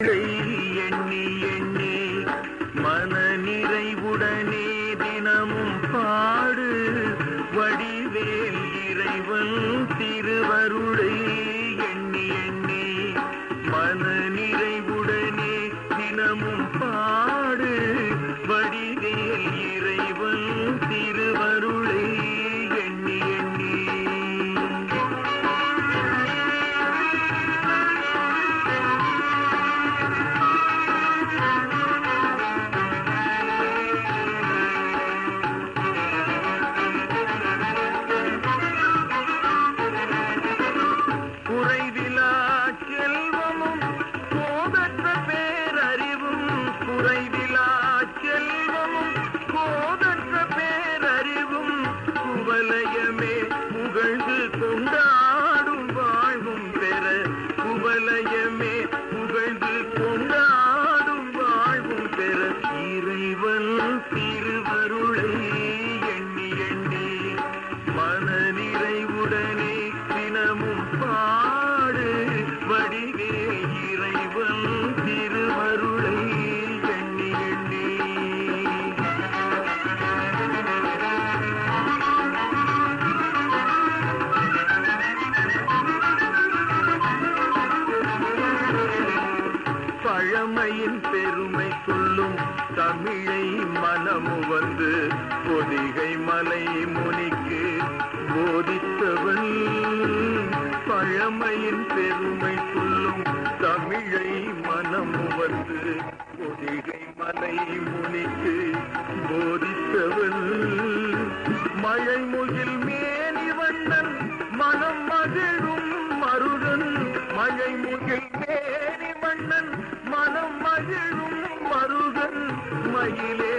எண்ணி எண்ணி மன நிறைவுடனே தினமும் பாடு. வடிவேல் இறைவன் திருவருளை எண்ணி எண்ணி மன நிறைவுடனே தினமும் பாடு. குவலயமே புகழ்ந்து பழமையின் பெருமை சொல்லும் தமிழை மனமு வந்து பொதிகை மலை முனிக்கு போதித்தவன். பழமையின் பெருமை சொல்லும் தமிழை மனமு வந்து பொதிகை மலை முனிக்கு போதித்தவன். மழை முகில் மேனி வண்ணன் மனம் மகிழும் மருடன் மழை முகில் மேனி மருகன் மயிலே